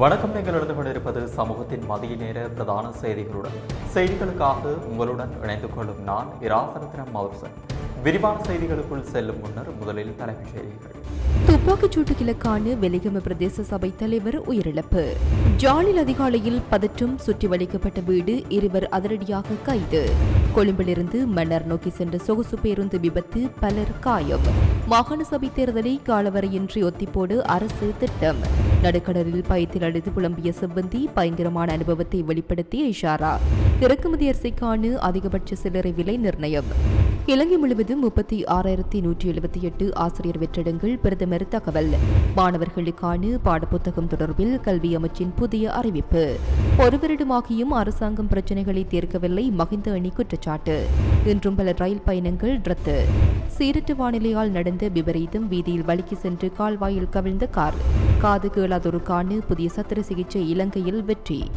வணக்கம் நீங்கள் இருந்து கொண்டிருப்பது சமூகத்தின் மதிய நேர பிரதான செய்திகளுடன். செய்திகளுக்காக உங்களுடன் இணைந்து கொள்ளும் நான் இராசரத்னம் மவுர்சன். விரிவான செய்திகளுக்குள் செல்லும் முன்னர் முதலில் தலைப்புச் செய்திகள். துப்பாக்கிச்சூட்டு கிழக்கான வெலிகம பிரதேச சபை தலைவர் உயிரிழப்பு. ஜாலில் அதிகாலையில் பதற்றம் சுற்றி வளைக்கப்பட்ட வீடு இருவர் அதிரடியாக கைது. கொழும்பிலிருந்து மன்னர் நோக்கி சென்ற சொகுசு பேருந்து விபத்து பலர் காயம். மாகாண சபை தேர்தலை காலவரையின்றி ஒத்திப்போடு அரசு திட்டம். நடுக்கடலில் பயத்தில் அடித்து புலம்பிய செவ்வந்தி பயங்கரமான அனுபவத்தை வெளிப்படுத்திய இஷாரா. இறக்குமதி அரிசிக்கான அதிகபட்ச சில்லறை விலை நிர்ணயம். இலங்கை முழுவதும் முப்பத்தி ஆறாயிரத்தி நூற்றி எழுபத்தி எட்டு ஆசிரியர் வெற்றிடங்கள் பிரதமர் தகவல். மாணவர்களுக்கான பாடப்புத்தகம் தொடர்பில் கல்வி அமைச்சின் புதிய அறிவிப்பு. ஒரு வருடமாகியும் அரசாங்கம் பிரச்சினைகளை தீர்க்கவில்லை மகிந்த அணி குற்றச்சாட்டு. இன்றும் பல ரயில் பயணங்கள் ரத்து. சீரற்ற வானிலையால் நடந்த விபரீதம் வீதியில் வலிக்கு சென்று கால்வாயில் கவிழ்ந்த கார். காது கேளாதோருக்கான புதிய சத்திர சிகிச்சை இலங்கையில் வெற்றி.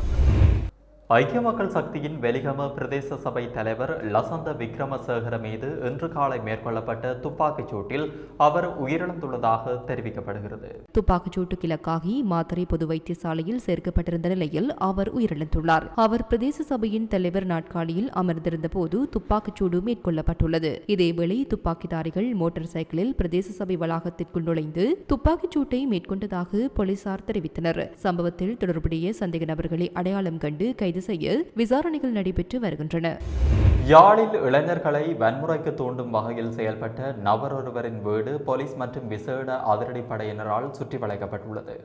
ஐக்கிய மக்கள் சக்தியின் வெலிகம பிரதேச சபை தலைவர் லசந்த விக்ரமசேகர மீது இன்று காலை மேற்கொள்ளப்பட்ட துப்பாக்கிச் சூட்டில் அவர் உயிரிழந்துள்ளதாக தெரிவிக்கப்படுகிறது. துப்பாக்கிச்சூட்டு கிழக்காகி மாத்தறை பொது வைத்தியசாலையில் சேர்க்கப்பட்டிருந்த நிலையில் அவர் உயிரிழந்துள்ளார். அவர் பிரதேச சபையின் தலைவர் நாட்காலியில் அமர்ந்திருந்த போது துப்பாக்கிச் சூடு மேற்கொள்ளப்பட்டுள்ளது. இதேவேளை துப்பாக்கிதாரிகள் மோட்டார் சைக்கிளில் பிரதேச சபை வளாகத்திற்குள் நுழைந்து துப்பாக்கிச் சூட்டை மேற்கொண்டதாக போலீசார் தெரிவித்தனர். சம்பவத்தில் தொடர்புடைய சந்தேக நபர்களை அடையாளம் கண்டு கைது திசையில் விசாரணைகள் நடைபெற்று வருகின்றன. யாழில் இளைஞர்களை வன்முறைக்கு தூண்டும் வகையில் செயல்பட்ட நபரொருவரின் வீடு போலீஸ் மற்றும் விசேட அதிரடிப்படையினரால் சுற்றி வளைக்கப்பட்டுள்ளது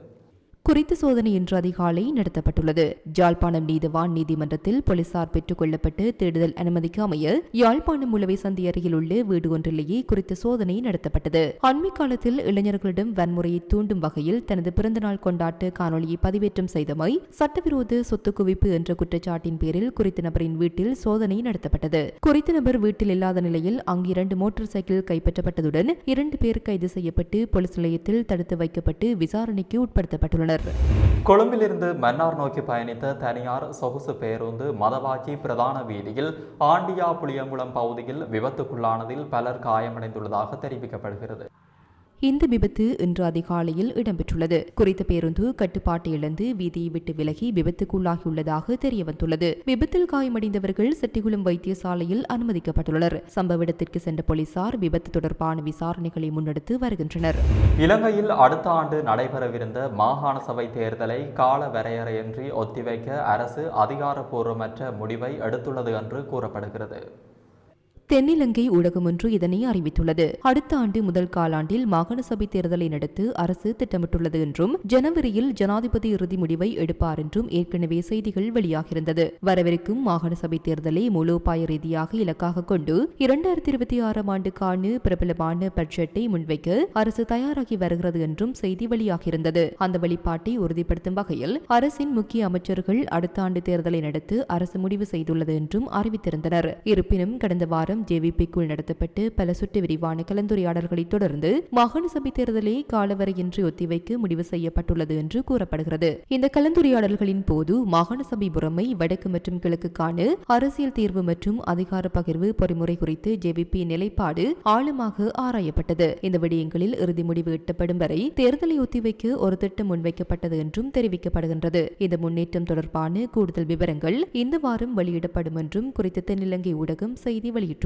குறித்த சோதனை இன்று அதிகாலை நடத்தப்பட்டுள்ளது. யாழ்ப்பாணம் நீதிவான் நீதிமன்றத்தில் போலீசார் பெற்றுக் கொள்ளப்பட்டு தேடுதல் அனுமதிக்கு அமைய யாழ்ப்பாணம் முழுவை சந்தி அருகில் உள்ள வீடு ஒன்றிலேயே குறித்த சோதனை நடத்தப்பட்டது. அண்மை காலத்தில் இளைஞர்களிடம் வன்முறையை தூண்டும் வகையில் தனது பிறந்தநாள் கொண்டாட்ட காணொலியை பதிவேற்றம் செய்தமை சட்டவிரோத சொத்து குவிப்பு என்ற குற்றச்சாட்டின் பேரில் குறித்த நபரின் வீட்டில் சோதனை நடத்தப்பட்டது. குறித்த நபர் வீட்டில் இல்லாத நிலையில் அங்கு இரண்டு மோட்டார் சைக்கிள் கைப்பற்றப்பட்டதுடன் இரண்டு பேர் கைது செய்யப்பட்டு போலீஸ் நிலையத்தில் தடுத்து வைக்கப்பட்டு விசாரணைக்கு உட்படுத்தப்பட்டுள்ளனர். கொழும்பிலிருந்து மன்னார் நோக்கி பயணித்த தனியார் சொகுசு பேருந்து மதவாக்கி பிரதான வீதியில் ஆண்டியா புளியங்குளம் பகுதியில் விபத்துக்குள்ளானதில் பலர் காயமடைந்துள்ளதாக தெரிவிக்கப்படுகிறது. இந்த விபத்து இன்று அதிகாலையில் இடம்பெற்றுள்ளது. குறித்த பேருந்து கட்டுப்பாட்டை இழந்து வீதியை விட்டு விலகி விபத்துக்குள்ளாகியுள்ளதாக தெரியவந்துள்ளது. விபத்தில் காயமடைந்தவர்கள் செட்டிகுளம் வைத்தியசாலையில் அனுமதிக்கப்பட்டுள்ளனர். சம்பவ இடத்திற்கு சென்ற போலீசார் விபத்து தொடர்பான விசாரணைகளை முன்னெடுத்து வருகின்றனர். இலங்கையில் அடுத்த ஆண்டு நடைபெறவிருந்த மாகாண சபை தேர்தலை கால வரையறையின்றி ஒத்திவைக்க அரசு அதிகாரப்பூர்வமற்ற முடிவை எடுத்துள்ளது என்று கூறப்படுகிறது. தென்னிலங்கை ஊடகம் ஒன்று இதனை அறிவித்துள்ளது. அடுத்த ஆண்டு முதல் காலாண்டில் மாகாண சபை தேர்தலை நடத்த அரசு திட்டமிட்டுள்ளது என்றும் ஜனவரியில் ஜனாதிபதி இறுதி முடிவை எடுப்பார் என்றும் ஏற்கனவே செய்திகள் வெளியாகியிருந்தது. வரவிருக்கும் மாகாண சபை தேர்தலை மூலோபாய ரீதியாக இலக்காக கொண்டு இரண்டாயிரத்தி இருபத்தி ஆறாம் ஆண்டுக்கான பிரபலமான பட்ஜெட்டை முன்வைக்க அரசு தயாராகி வருகிறது என்றும் செய்தி வெளியாகியிருந்தது. அந்த வெளிப்பாட்டை உறுதிப்படுத்தும் வகையில் அரசின் முக்கிய அமைச்சர்கள் அடுத்த ஆண்டு தேர்தலை நடத்த அரசு முடிவு செய்துள்ளது என்றும் அறிவித்திருந்தனர். இருப்பினும் கடந்த வாரம் ஜேவிபிக்குள் நடத்தப்பட்டு பல சுட்டு விரிவான கலந்துரையாடல்களை தொடர்ந்து மாகாண சபை தேர்தலை காலவரையின்றி ஒத்திவைக்க முடிவு செய்யப்பட்டுள்ளது என்று கூறப்படுகிறது. இந்த கலந்துரையாடல்களின் போது மாகாண சபை புறமை வடக்கு மற்றும் கிழக்குக்கான அரசியல் தீர்வு மற்றும் அதிகார பகிர்வு பொறிமுறை குறித்து ஜேவிபி நிலைப்பாடு ஆழமாக ஆராயப்பட்டது. இந்த விடயங்களில் இறுதி முடிவு எட்டப்படும் வரை தேர்தலை ஒத்திவைக்க ஒரு திட்டம் முன்வைக்கப்பட்டது என்றும் தெரிவிக்கப்படுகின்றது. இந்த முன்னேற்றம் தொடர்பான கூடுதல் விவரங்கள் இந்த வாரம் வெளியிடப்படும் என்றும் குறித்த தென்னிலங்கை ஊடகம் செய்தி வெளியிட்டுள்ளது.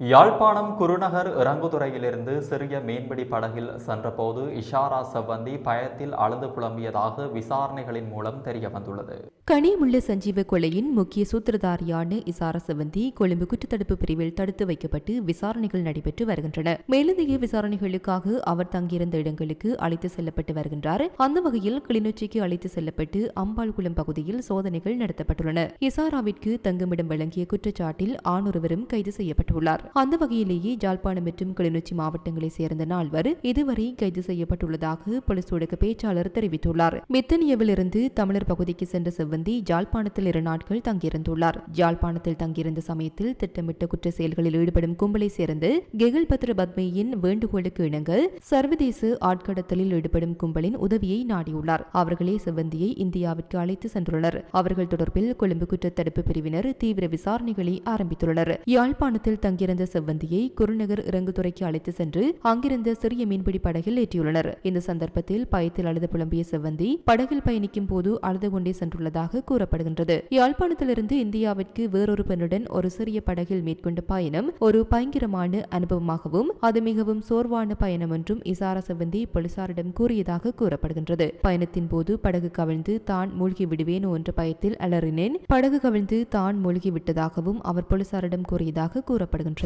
யாழ்ப்பாணம் குருநகர் இறங்குதுறையிலிருந்து சிறிய மீன்பிடி படகில் சென்றபோது இஷாரா செவ்வந்தி பயத்தில் அழுது புலம்பியதாக விசாரணைகளின் மூலம் தெரிய வந்துள்ளது கனியமுள்ள சஞ்சீவ கொலையின் முக்கிய சூத்திரதாரியான இசார செவந்தி கொழும்பு குற்றத்தடுப்பு பிரிவில் தடுத்து வைக்கப்பட்டு விசாரணைகள் நடைபெற்று வருகின்றன. மேலதிக விசாரணைகளுக்காக அவர் தங்கியிருந்த இடங்களுக்கு அழைத்து செல்லப்பட்டு வருகின்றார். அந்த வகையில் கிளிநொச்சிக்கு அழைத்து செல்லப்பட்டு அம்பாள்குளம் பகுதியில் சோதனைகள் நடத்தப்பட்டுள்ளன. இசாராவிற்கு தங்குமிடம் வழங்கிய குற்றச்சாட்டில் ஆணொருவரும் கைது செய்யப்பட்டுள்ளார். அந்த வகையிலேயே ஜாழ்ப்பாணம் மற்றும் கிளிநொச்சி மாவட்டங்களைச் சேர்ந்த நால்வர் இதுவரை கைது செய்யப்பட்டுள்ளதாக போலீஸ் ஊடக பேச்சாளர் தெரிவித்துள்ளார். மெத்தனியவிலிருந்து தமிழர் பகுதிக்கு சென்ற செவ்வந்தி ஜாழ்ப்பாணத்தில் இரு நாட்கள் தங்கியிருந்துள்ளார். ஜாழ்ப்பாணத்தில் தங்கியிருந்த சமயத்தில் திட்டமிட்ட குற்ற செயல்களில் ஈடுபடும் கும்பலை சேர்ந்து கெகில் பத்ர பத்மியின் வேண்டுகோளுக்கு இணங்க சர்வதேச ஆட்கடத்தலில் ஈடுபடும் கும்பலின் உதவியை நாடியுள்ளார். அவர்களே செவ்வந்தியை இந்தியாவிற்கு அழைத்து சென்றுள்ளனர். அவர்கள் தொடர்பில் கொழும்பு குற்றத்தடுப்பு பிரிவினர் தீவிர விசாரணைகளை ஆரம்பித்துள்ளனர். யாழ்ப்பாணத்தில் தங்கியிருந்த செவ்வந்தியை குருநகர் இறங்குதுறைக்கு அழைத்து சென்று அங்கிருந்த சிறிய மீன்பிடி படகில் ஏற்றியுள்ளனர். இந்த சந்தர்ப்பத்தில் பயத்தில் அழுது புலம்பிய செவ்வந்தி படகில் பயணிக்கும் போது அழுது கொண்டே சென்றுள்ளதாக கூறப்படுகின்றது. யாழ்ப்பாணத்திலிருந்து இந்தியாவிற்கு வேறொரு பெண்ணுடன் ஒரு சிறிய படகில் மேற்கொண்ட பயணம் ஒரு பயங்கரமான அனுபவமாகவும் அது மிகவும் சோர்வான பயணம் என்றும் இசாரா செவ்வந்தி போலீசாரிடம் கூறியதாக கூறப்படுகின்றது. பயணத்தின் போது படகு கவிழ்ந்து தான் மூழ்கி விடுவேனோ என்ற பயத்தில் அலறினேன். படகு கவிழ்ந்து தான் மூழ்கி விட்டதாகவும் அவர் போலீசாரிடம் கூறியதாக கூறப்படுகின்றது.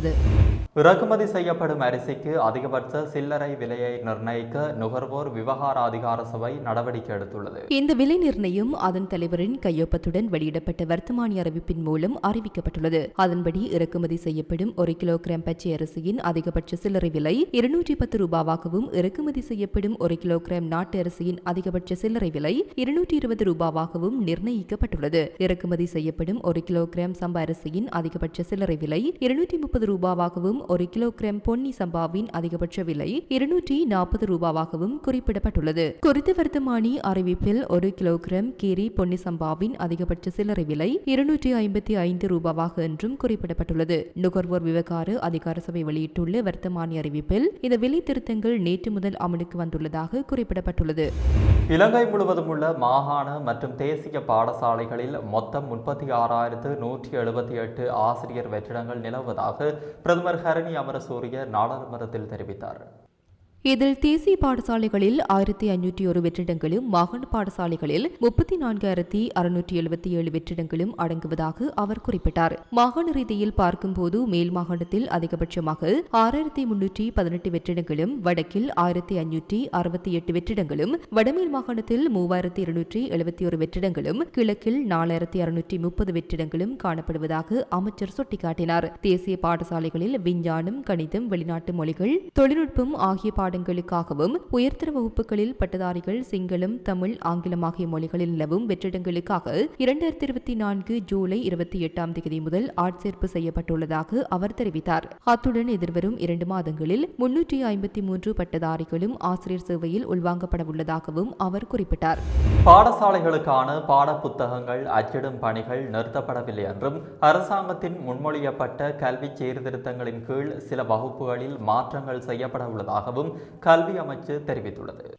இறக்குமதி செய்யப்படும் அரிசிக்கு அதிகபட்ச சில்லறை விலையை நிர்ணயிக்க நுகர்வோர் விவகார அதிகார சபை நடவடிக்கை எடுத்துள்ளது. இந்த விலை நிர்ணயம் அதன் தலைவரின் கையொப்பத்துடன் வெளியிடப்பட்ட வர்த்தமானி அறிவிப்பின் மூலம் அறிவிக்கப்பட்டுள்ளது. அதன்படி இறக்குமதி செய்யப்படும் ஒரு கிலோகிராம் பச்சை அரிசியின் அதிகபட்ச சில்லறை விலை இருநூற்றி பத்து ரூபாவாகவும் இறக்குமதி செய்யப்படும் ஒரு கிலோகிராம் நாட்டு அரிசியின் அதிகபட்ச சில்லறை விலை இருநூற்றி இருபது ரூபாவாகவும் நிர்ணயிக்கப்பட்டுள்ளது. இறக்குமதி செய்யப்படும் ஒரு கிலோகிராம் சம்பா அரிசியின் அதிகபட்ச சில்லறை விலை இருநூற்றி முப்பது ரூபாவாகவும் ஒரு கிலோகிராம் பொன்னி சம்பாவின் அதிகபட்ச விலை இருநூற்றி நாற்பது ரூபாவாகவும் குறிப்பிடப்பட்டுள்ளது. குறித்த வர்த்தமானி அறிவிப்பில் ஒரு கிலோகிராம் கீரி பொன்னி சம்பாவின் அதிகபட்ச சில்லறை விலை இருநூற்றி ஐம்பத்தி ஐந்து ரூபாவாக என்றும் குறிப்பிடப்பட்டுள்ளது. நுகர்வோர் விவகார அதிகார சபை வெளியிட்டுள்ள வர்த்தமானி அறிவிப்பில் இந்த விலை திருத்தங்கள் நேற்று முதல் அமலுக்கு வந்துள்ளதாக குறிப்பிடப்பட்டுள்ளது. இலங்கை முழுவதும் உள்ள மாகாண மற்றும் தேசிய பாடசாலைகளில் மொத்தம் முப்பத்தி ஆறாயிரத்து நூற்றி எழுபத்தி எட்டு ஆசிரியர் வெற்றிடங்கள் நிலவுவதாக பிரதமர் ஹரணி அமரசூரிய நாடாளுமன்றத்தில் தெரிவித்தார். இதில் தேசிய பாடசாலைகளில் ஆயிரத்தி ஐநூற்றி ஒரு வெற்றிடங்களும் மாகாண பாடசாலைகளில் முப்பத்தி நான்காயிரத்தி அறுநூற்றி எழுபத்தி ஏழு வெற்றிடங்களும் அடங்குவதாக அவர் குறிப்பிட்டார். மாகாண ரீதியில் பார்க்கும்போது மேல் மாகாணத்தில் அதிகபட்சமாக ஆறாயிரத்தி முன்னூற்றி பதினெட்டு வெற்றிடங்களும் வடக்கில் ஆயிரத்தி ஐநூற்றி அறுபத்தி எட்டு வெற்றிடங்களும் வடமேல் மாகாணத்தில் மூவாயிரத்தி இருநூற்றி எழுபத்தி ஒரு வெற்றிடங்களும் கிழக்கில் நாலாயிரத்தி அறுநூற்றி முப்பது வெற்றிடங்களும் காணப்படுவதாக அமைச்சர் சுட்டிக்காட்டினார். தேசிய பாடசாலைகளில் விஞ்ஞானம் கணிதம் வெளிநாட்டு மொழிகள் தொழில்நுட்பம் ஆகிய பாடங்களுக்காகவும் உயர்தர வகுப்புகளில் பட்டதாரிகள் சிங்களம் தமிழ் ஆங்கிலம் ஆகிய மொழிகளில் நிலவும் வெற்றிடங்களுக்காக இரண்டாயிரத்தி இருபத்தி நான்கு ஜூலை இருபத்தி எட்டாம் தேதி முதல் ஆட்சேர்ப்பு செய்யப்பட்டுள்ளதாக அவர் தெரிவித்தார். அத்துடன் எதிர்வரும் இரண்டு மாதங்களில் முன்னூற்றி ஐம்பத்தி மூன்று பட்டதாரிகளும் ஆசிரியர் சேவையில் உள்வாங்கப்பட உள்ளதாகவும் அவர் குறிப்பிட்டார். பாடசாலைகளுக்கான பாடப்புத்தகங்கள் அச்சிடும் பணிகள் நிறுத்தப்படவில்லை என்றும் அரசாங்கத்தின் முன்மொழியப்பட்ட கல்வி சீர்திருத்தங்களின் கீழ் சில வகுப்புகளில் மாற்றங்கள் செய்யப்பட உள்ளதாகவும் கல்வி அமைச்சு தெரிவித்துள்ளது.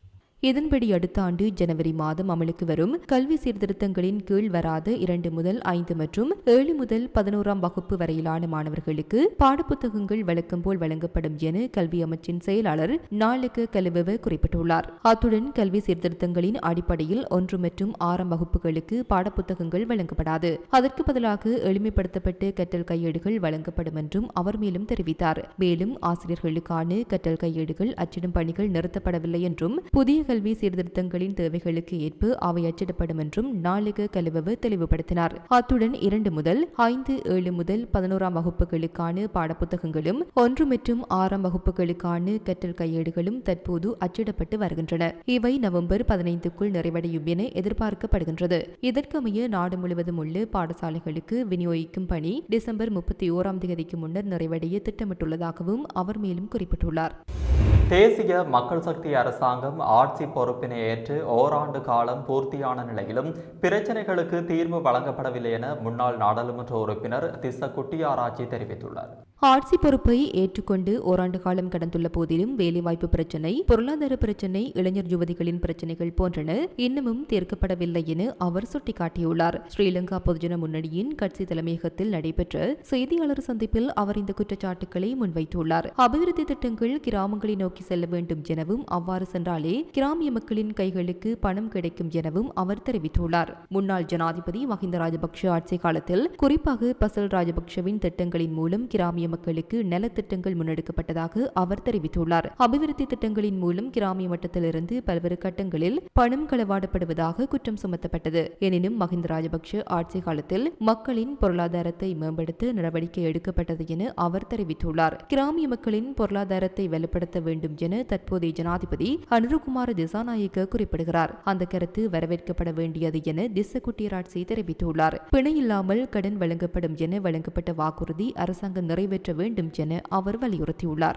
இதன்படி அடுத்த ஆண்டு ஜனவரி மாதம் அமலுக்கு வரும் கல்வி சீர்திருத்தங்களின் கீழ் வராத இரண்டு முதல் ஐந்து மற்றும் ஏழு முதல் பதினோராம் வகுப்பு வரையிலான மாணவர்களுக்கு பாடப்புத்தகங்கள் வழக்கம் போல் வழங்கப்படும் என கல்வி அமைச்சின் செயலாளர் நாளுக்கு கலுவவ குறிப்பிட்டுள்ளார். அத்துடன் கல்வி சீர்திருத்தங்களின் அடிப்படையில் ஒன்று மற்றும் ஆறாம் வகுப்புகளுக்கு பாடப்புத்தகங்கள் வழங்கப்படாது. அதற்கு பதிலாக எளிமைப்படுத்தப்பட்ட கற்றல் கையேடுகள் வழங்கப்படும் என்றும் அவர் மேலும் தெரிவித்தார். மேலும் ஆசிரியர்களுக்கான கற்றல் கையேடுகள் அச்சிடும் பணிகள் நிறுத்தப்படவில்லை என்றும் புதிய உயர்கல்வி சீர்திருத்தங்களின் தேவைகளுக்கு ஏற்ப அவை அச்சிடப்படும் என்றும் நாளிக கலுவவு தெளிவுபடுத்தினார். அத்துடன் இரண்டு முதல் ஐந்து ஏழு முதல் பதினோராம் வகுப்புகளுக்கான பாடப்புத்தகங்களும் ஒன்று மற்றும் ஆறாம் வகுப்புகளுக்கான கற்றல் கையேடுகளும் தற்போது அச்சிடப்பட்டு வருகின்றன. இவை நவம்பர் பதினைந்துக்குள் நிறைவடையும் என எதிர்பார்க்கப்படுகின்றது. இதற்கமைய நாடு முழுவதும் உள்ள பாடசாலைகளுக்கு விநியோகிக்கும் பணி டிசம்பர் முப்பத்தி ஓராம் தேதிக்கு முன்னர் நிறைவடைய திட்டமிட்டுள்ளதாகவும் அவர் மேலும் குறிப்பிட்டுள்ளார். தேசிய மக்கள் சக்தி அரசாங்கம் ஆட்சி பொறுப்பினை ஏற்று ஓராண்டு காலம் பூர்த்தியான நிலையிலும் பிரச்சினைகளுக்கு தீர்வு வழங்கப்படவில்லை என முன்னாள் நாடாளுமன்ற உறுப்பினர் திச குட்டியாராய்ச்சி தெரிவித்துள்ளார். ஆட்சி பொறுப்பை ஏற்றுக்கொண்டு ஓராண்டு காலம் கடந்துள்ள போதிலும் வேலைவாய்ப்பு பிரச்சினை பொருளாதார பிரச்சினை இளைஞர் யுவதிகளின் பிரச்சினைகள் போன்றன இன்னமும் தீர்க்கப்படவில்லை என அவர் சுட்டிக்காட்டியுள்ளார். ஸ்ரீலங்கா பொதுஜன முன்னணியின் கட்சி தலைமையகத்தில் நடைபெற்ற செய்தியாளர் சந்திப்பில் அவர் இந்த குற்றச்சாட்டுக்களை முன்வைத்துள்ளார். அபிவிருத்தி திட்டங்கள் கிராமங்களை நோக்கி நோக்கி செல்ல வேண்டும் எனவும் அவ்வாறு சென்றாலே கிராமிய மக்களின் கைகளுக்கு பணம் கிடைக்கும் எனவும் அவர் தெரிவித்துள்ளார். முன்னாள் ஜனாதிபதி மஹிந்த ராஜபக்ஷ ஆட்சி காலத்தில் குறிப்பாக பசல் ராஜபக்ஷவின் திட்டங்களின் மூலம் கிராமிய மக்களுக்கு நலத்திட்டங்கள் முன்னெடுக்கப்பட்டதாக அவர் தெரிவித்துள்ளார். அபிவிருத்தி திட்டங்களின் மூலம் கிராமிய மட்டத்திலிருந்து பல்வேறு கட்டங்களில் பணம் களவாடப்படுவதாக குற்றம் சுமத்தப்பட்டது. எனினும் மஹிந்த ராஜபக்ஷ ஆட்சி காலத்தில் மக்களின் பொருளாதாரத்தை மேம்படுத்த நடவடிக்கை எடுக்கப்பட்டது என அவர் தெரிவித்துள்ளார். கிராமிய மக்களின் பொருளாதாரத்தை வலுப்படுத்த வேண்டும் என தற்போதைய ஜனாதிபதி அனுருகுமார் திசாநாயக்க குறிப்பிடுகிறார். அந்த கருத்து வரவேற்கப்பட வேண்டியது என திச குட்டியராட்சி தெரிவித்துள்ளார். பிணை இல்லாமல் கடன் வழங்கப்படும் என வழங்கப்பட்ட வாக்குறுதி அரசாங்கம் நிறைவேற்ற வேண்டும் என அவர் வலியுறுத்தியுள்ளார்.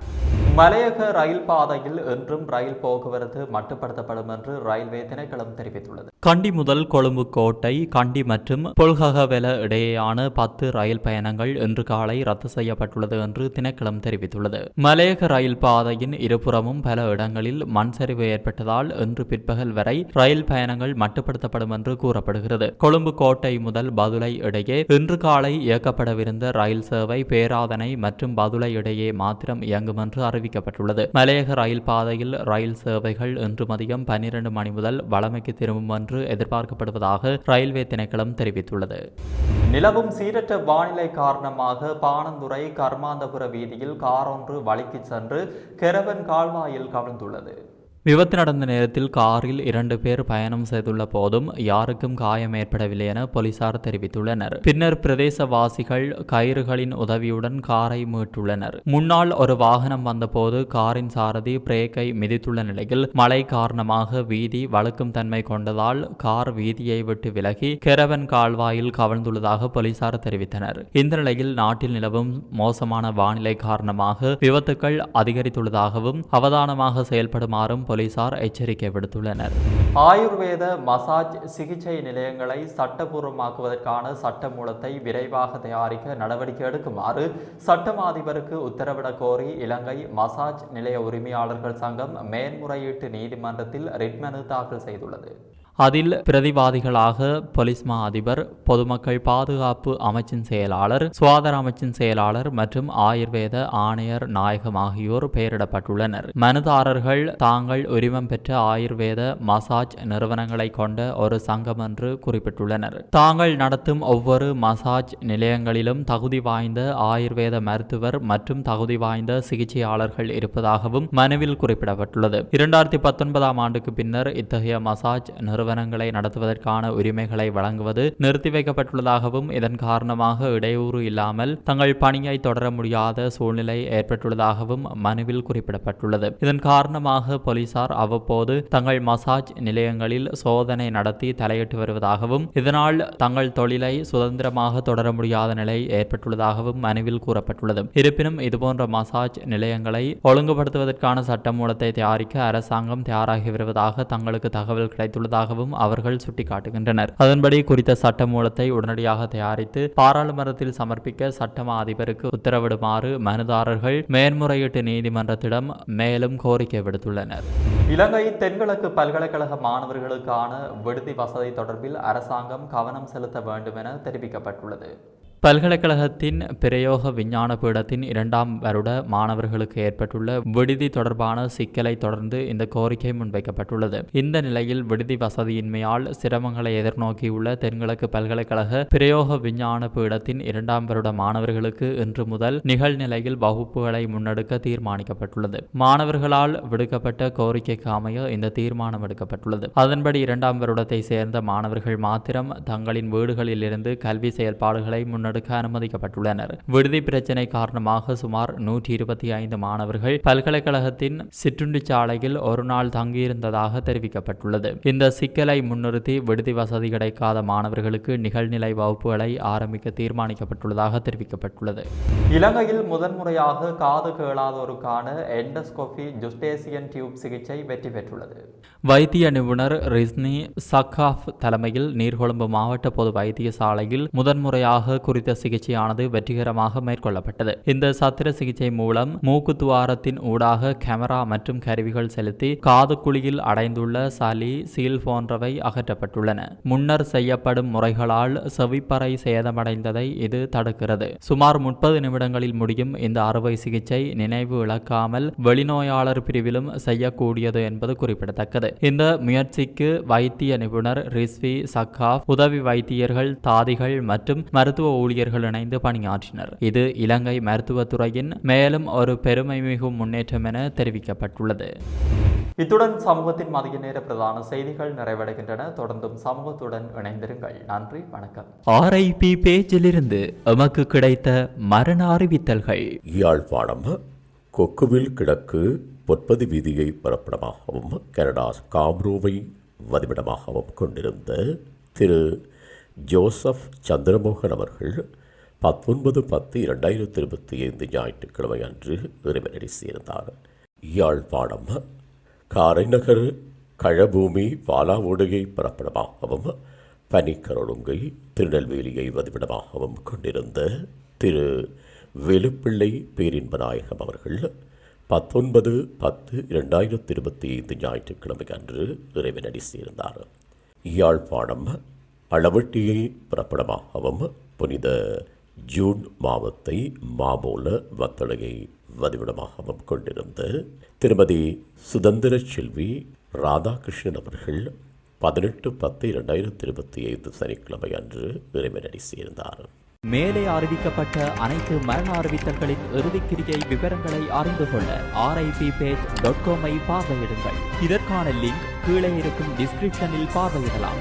மலையக ரயில் பாதையில் என்றும் ரயில் போக்குவரத்து மட்டுப்படுத்தப்படும் என்று ரயில்வே திணைக்களம் தெரிவித்துள்ளது. கண்டி முதல் கொழும்பு கோட்டை கண்டி மற்றும் புல்ககவெல இடையேயான பத்து ரயில் பயணங்கள் இன்று காலை ரத்து செய்யப்பட்டுள்ளது என்று திணைக்களம் தெரிவித்துள்ளது. மலையக ரயில் பாதையின் இருபுறமும் பல இடங்களில் மண் சரிவு ஏற்பட்டதால் இன்று பிற்பகல் வரை ரயில் பயணங்கள் மட்டுப்படுத்தப்படும் என்று கூறப்படுகிறது. கொழும்பு கோட்டை முதல் பதுளை இடையே இன்று காலை இயக்கப்படவிருந்த ரயில் சேவை பேராதனை மற்றும் பதுளை இடையே மாத்திரம் இயங்கும் என்று அறிவிக்கப்பட்டுள்ளது. மலையக ரயில் பாதையில் ரயில் சேவைகள் இன்று மதியம் பன்னிரண்டு மணி முதல் வளமைக்கு திரும்பும் என்று எதிர்பார்க்கப்படுவதாக ரயில்வே திணைக்களம் தெரிவித்துள்ளது. நிலவும் சீரற்ற வானிலை காரணமாக பாணந்துறை கர்மாந்தபுர வீதியில் காரொன்று வழிக்கு சென்று கெரவன் கால்வாயில் கவிழ்ந்துள்ளது. விபத்து நடந்த நேரத்தில் காரில் இரண்டு பேர் பயணம் செய்துள்ள போதும் யாருக்கும் காயம் ஏற்படவில்லை என போலீசார் தெரிவித்துள்ளனர். பின்னர் பிரதேசவாசிகள் கயிறுகளின் உதவியுடன் காரை மீட்டுள்ளனர். முன்னால் ஒரு வாகனம் வந்தபோது காரின் சாரதி பிரேக்கை மிதித்துள்ள நிலையில் மழை காரணமாக வீதி வழுக்கும் தன்மை கொண்டதால் கார் வீதியை விட்டு விலகி கெரவன் கால்வாயில் கவிழ்ந்துள்ளதாக போலீசார் தெரிவித்தனர். இந்த நிலையில் நாட்டில் நிலவும் மோசமான வானிலை காரணமாக விபத்துக்கள் அதிகரித்துள்ளதாகவும் அவதானமாக செயல்படுமாறும் போலீசார் எச்சரிக்கை விடுத்துள்ளனர். ஆயுர்வேத மசாஜ் சிகிச்சை நிலையங்களை சட்டபூர்வமாக்குவதற்கான சட்டமூலத்தை விரைவாக தயாரிக்க நடவடிக்கை எடுக்குமாறு சட்டம் அதிபருக்கு உத்தரவிடக் கோரி இலங்கை மசாஜ் நிலைய உரிமையாளர்கள் சங்கம் மேன்முறையீட்டு நீதிமன்றத்தில் ரிட் மனு தாக்கல் செய்துள்ளது. அதில் பிரதிவாதிகளாக பொலிஸ்மா மா அதிபர் பொதுமக்கள் பாதுகாப்பு அமைச்சின் செயலாளர் சுகாதார அமைச்சின் செயலாளர் மற்றும் ஆயுர்வேத ஆணையர் நாயகம் ஆகியோர் பெயரிடப்பட்டுள்ளனர். மனுதாரர்கள் தாங்கள் உரிமம் பெற்ற ஆயுர்வேத மசாஜ் நிறுவனங்களை கொண்ட ஒரு சங்கம் என்று குறிப்பிட்டுள்ளனர். தாங்கள் நடத்தும் ஒவ்வொரு மசாஜ் நிலையங்களிலும் தகுதி வாய்ந்த ஆயுர்வேத மருத்துவர் மற்றும் தகுதி வாய்ந்த சிகிச்சையாளர்கள் இருப்பதாகவும் மனுவில் குறிப்பிடப்பட்டுள்ளது. இரண்டாயிரத்தி பத்தொன்பதாம் ஆண்டுக்கு பின்னர் இத்தகைய மசாஜ் நிறுவனங்களை நடத்துவதற்கான உரிமைகளை வழங்குவது நிறுத்தி வைக்கப்பட்டுள்ளதாகவும் இதன் காரணமாக இடையூறு இல்லாமல் தங்கள் பணியை தொடர முடியாத சூழ்நிலை ஏற்பட்டுள்ளதாகவும் மனுவில் குறிப்பிடப்பட்டுள்ளது. இதன் காரணமாக போலீசார் அவ்வப்போது தங்கள் மசாஜ் நிலையங்களில் சோதனை நடத்தி தலையிட்டு வருவதாகவும் இதனால் தங்கள் தொழிலை சுதந்திரமாக தொடர முடியாத நிலை ஏற்பட்டுள்ளதாகவும் மனுவில் கூறப்பட்டுள்ளது. இருப்பினும் இதுபோன்ற மசாஜ் நிலையங்களை ஒழுங்குபடுத்துவதற்கான சட்டமூலத்தை தயாரிக்க அரசாங்கம் தயாராகி வருவதாக தங்களுக்கு தகவல் கிடைத்துள்ளதாக கிடைத்துள்ளதாகவும் அவர்கள் சுட்டிக்காட்டுகின்றனர். அதன்படி குறித்த சட்டமூலத்தை உடனடியாக தயாரித்து பாராளுமன்றத்தில் சமர்ப்பிக்க சட்டமா அதிபருக்கு உத்தரவிடுமாறு மனுதாரர்கள் மேன்முறையீட்டு நீதிமன்றத்திடம் மேலும் கோரிக்கை விடுத்துள்ளனர். இலங்கை தென்கிழக்கு பல்கலைக்கழக மாணவர்களுக்கான விடுதி வசதி தொடர்பில் அரசாங்கம் கவனம் செலுத்த வேண்டும் என தெரிவிக்கப்பட்டுள்ளது. பல்கலைக்கழகத்தின் பிரயோக விஞ்ஞான பீடத்தின் இரண்டாம் வருட மாணவர்களுக்கு ஏற்பட்டுள்ள விடுதி தொடர்பான சிக்கலை தொடர்ந்து இந்த கோரிக்கை முன்வைக்கப்பட்டுள்ளது. இந்த நிலையில் விடுதி வசதியின்மையால் சிரமங்களை எதிர்நோக்கியுள்ள தென்கிழக்கு பல்கலைக்கழக பிரயோக விஞ்ஞான பீடத்தின் இரண்டாம் வருட மாணவர்களுக்கு இன்று முதல் நிகழ்நிலையில் வகுப்புகளை முன்னெடுக்க தீர்மானிக்கப்பட்டுள்ளது. மாணவர்களால் விடுக்கப்பட்ட கோரிக்கைக்கு அமைய இந்த தீர்மானம் எடுக்கப்பட்டுள்ளது. அதன்படி இரண்டாம் வருடத்தை சேர்ந்த மாணவர்கள் மாத்திரம் தங்களின் வீடுகளிலிருந்து கல்வி செயல்பாடுகளை முன்னெடுக்க அனுமதிக்கப்பட்டுள்ளனர். விடுதி பிரச்சினை காரணமாக சுமார் நூற்றி இருபத்தி ஐந்து மாணவர்கள் பல்கலைக்கழகத்தின் சிற்றுண்டி சாலையில் ஒரு நாள் தங்கியிருந்ததாக தெரிவிக்கப்பட்டுள்ளது. இந்த சிக்கலை முன்னிறுத்தி விடுதி வசதி கிடைக்காத மாணவர்களுக்கு நிகழ்நிலை வகுப்புகளை ஆரம்பிக்க தீர்மானிக்கப்பட்டுள்ளதாக தெரிவிக்கப்பட்டுள்ளது. இலங்கையில் முதன்முறையாக காது கேளாதோருக்கான எண்டஸ்கோபி ஜுஸ்டேசியன் டியூப் சிகிச்சை வெற்றி பெற்றுள்ளது. வைத்திய நிபுணர் ரிஸ்னி சக்காஃப் தலைமையில் நீர்கொழும்பு மாவட்ட பொது வைத்தியசாலையில் முதன்முறையாக குறித்த குறித்த சிகிச்சையானது வெற்றிகரமாக மேற்கொள்ளப்பட்டது. இந்த சத்திர சிகிச்சை மூலம் மூக்கு துவாரத்தின் ஊடாக கேமரா மற்றும் கருவிகள் செலுத்தி காது குழியில் அடைந்துள்ள சளி சீல் போன்றவை அகற்றப்பட்டுள்ளன. முன்னர் செய்யப்படும் முறைகளால் செவிப்பறை சேதமடைந்ததை இது தடுக்கிறது. சுமார் முப்பது நிமிடங்களில் முடியும் இந்த அறுவை சிகிச்சை நினைவு இழக்காமல் வெளிநோயாளர் பிரிவிலும் செய்யக்கூடியது என்பது குறிப்பிடத்தக்கது. இந்த முயற்சிக்கு வைத்திய நிபுணர் ரிஸ்வி சக்காப் உதவி வைத்தியர்கள் தாதிகள் மற்றும் மருத்துவ ஊழியர்கள் இணைந்து பணியாற்றினர். இது இலங்கை மருத்துவத்துறையின் மேலும் ஒரு பெருமை மிகும் முன்னேற்றம் என தெரிவிக்கப்பட்டுள்ளது. இத்துடன் சமூகத்தின் மதிய நேர பிரதான செய்திகள் நிறைவடைகின்றன. தொடர்ந்தும் சமூகத்துடன் இணைந்திருங்கள். நன்றி வணக்கம். ஆர்ஐபி பேஜிலிருந்து எமக்கு கிடைத்த மரண அறிவித்தல்கள். யாழ்ப்பாணம் கொக்குவில் கிழக்கு பொற்பதி வீதியை புறப்படமாகவும் கனடா காம்ரோவை வதிவிடமாகவும் கொண்டிருந்த திரு ஜோசப் சந்திரமோகன் அவர்கள் பத்தொன்பது பத்து இரண்டாயிரத்தி இருபத்தி ஐந்து ஞாயிற்றுக்கிழமை அன்று இறைவனடி சேர்ந்தார். யாழ்ப்பாணம் காரைநகர் கழபூமி பாலாவோடுகை புறப்படமாகவும் பனிக்கரொழுங்கை திருநெல்வேலியை வதிவிடமாகவும் கொண்டிருந்த திரு வெலுப்பிள்ளை பேரின்பநாயகம் அவர்கள் பத்தொன்பது பத்து இரண்டாயிரத்தி இருபத்தி ஐந்து ஞாயிற்றுக்கிழமை அன்று இறைவனடி சேர்ந்தார். யாழ்ப்பாணம் அளவட்டியை புறப்படமாகவும் புனித ஜூன் மாவத்தை மாமூல வத்தளையை வதிவிடமாகவும் கொண்டிருந்த திருமதி சுதந்திர செல்வி ராதாகிருஷ்ணன் அவர்கள் பதினெட்டு பத்து இரண்டாயிரத்தி இருபத்தி ஐந்து சனிக்கிழமை அன்று இறைவனடி சேர்ந்தார். மேலே அறிவிக்கப்பட்ட அனைத்து மரண அறிவித்தல்களின் இறுதிக்கிரியை விவரங்களை அறிந்து கொள்ள ஆர்ஐபி பேஜ் டாட் காமை பார்வையிடுங்கள். இதற்கான லிங்க் கீழே இருக்கும் டிஸ்கிரிப்ஷனில் பார்வையிடலாம்.